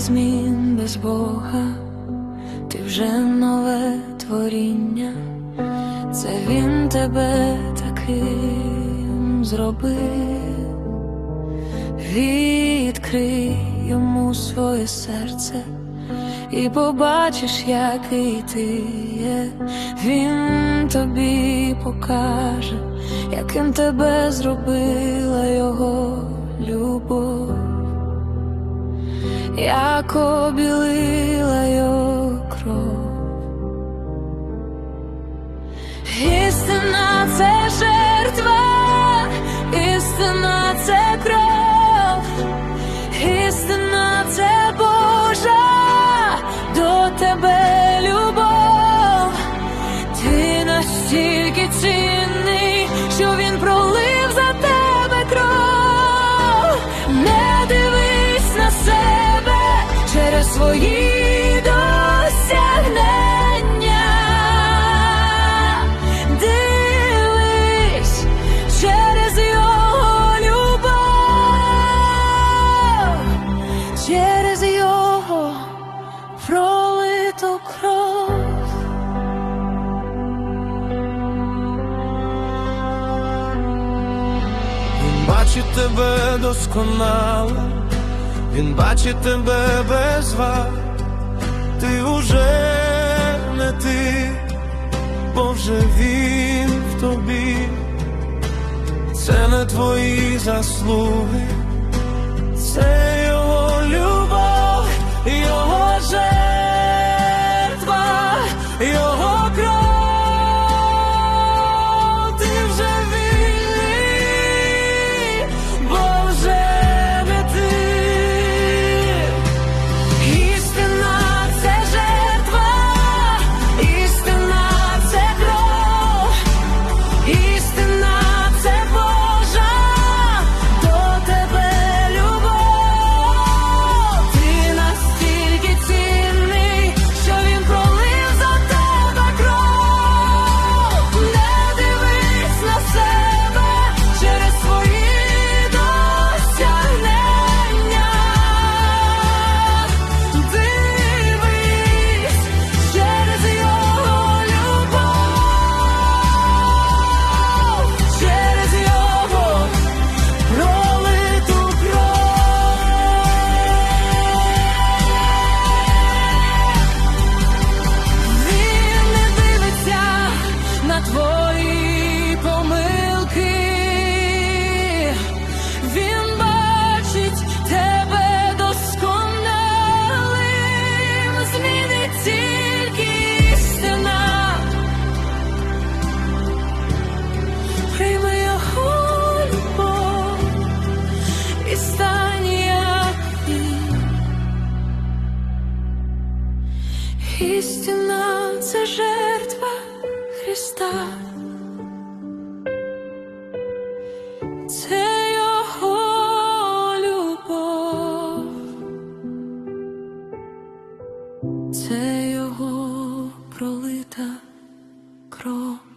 змін без Бога, ти вже нове творіння, це він тебе таким зробив, відкрий йому своє серце. І побачиш, який ти є, він тобі покаже, яким тебе зробила його любов, як обілила свої досягнення. Дивись через його любов, через його пролиту кров. Він бачить тебе досконало, він бачить тебе без вад, ти уже не ти, бо вже він в тобі, це не твої заслуги, Істина це жертва Христа, це його любов, це його пролита кров.